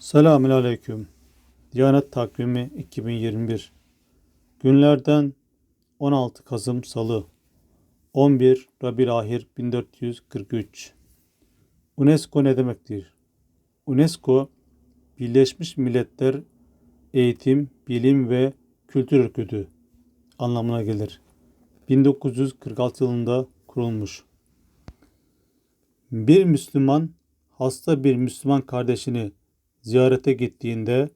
Selamün Aleyküm. Diyanet Takvimi 2021. Günlerden 16 Kasım Salı 11 Rabi'l Ahir 1443. UNESCO ne demektir? UNESCO Birleşmiş Milletler Eğitim, Bilim ve Kültür Örgütü anlamına gelir. 1946 yılında kurulmuş. Bir Müslüman hasta bir Müslüman kardeşini ziyarete gittiğinde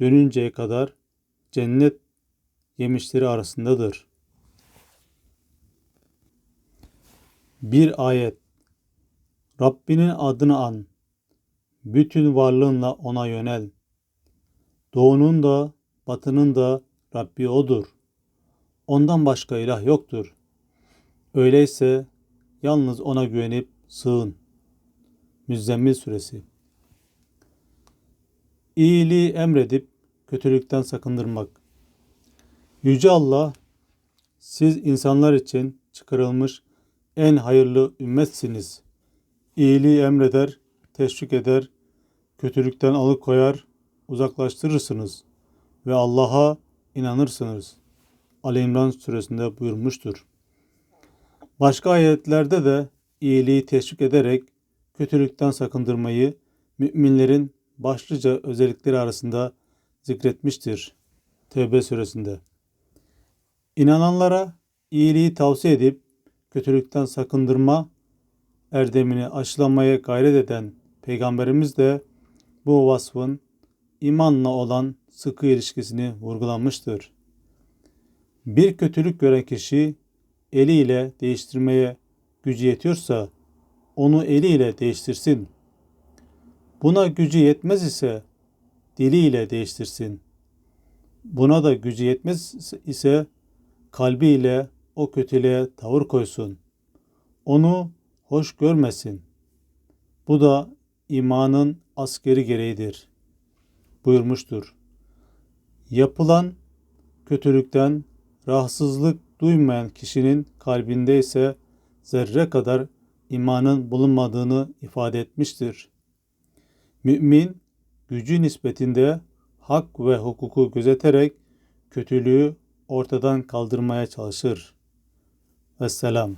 dönünceye kadar cennet yemişleri arasındadır. Bir ayet Rabbinin adını an. Bütün varlığınla ona yönel. Doğunun da batının da Rabbi odur. Ondan başka ilah yoktur. Öyleyse yalnız ona güvenip sığın. Müzzemmil Suresi İyiliği emredip kötülükten sakındırmak. Yüce Allah, siz insanlar için çıkarılmış en hayırlı ümmetsiniz. İyiliği emreder, teşvik eder, kötülükten alıkoyar, uzaklaştırırsınız ve Allah'a inanırsınız. Ali İmran suresinde buyurmuştur. Başka ayetlerde de iyiliği teşvik ederek kötülükten sakındırmayı müminlerin başlıca özellikleri arasında zikretmiştir. Tevbe suresinde. İnananlara iyiliği tavsiye edip kötülükten sakındırma erdemini aşılamaya gayret eden Peygamberimiz de bu vasfın imanla olan sıkı ilişkisini vurgulamıştır. Bir kötülük gören kişi eliyle değiştirmeye gücü yetiyorsa onu eliyle değiştirsin. Buna gücü yetmez ise diliyle değiştirsin. Buna da gücü yetmez ise kalbiyle o kötülüğe tavır koysun. Onu hoş görmesin. Bu da imanın askeri gereğidir. Buyurmuştur. Yapılan kötülükten rahatsızlık duymayan kişinin kalbinde ise zerre kadar imanın bulunmadığını ifade etmiştir. Mümin gücü nispetinde hak ve hukuku gözeterek kötülüğü ortadan kaldırmaya çalışır. Vesselam.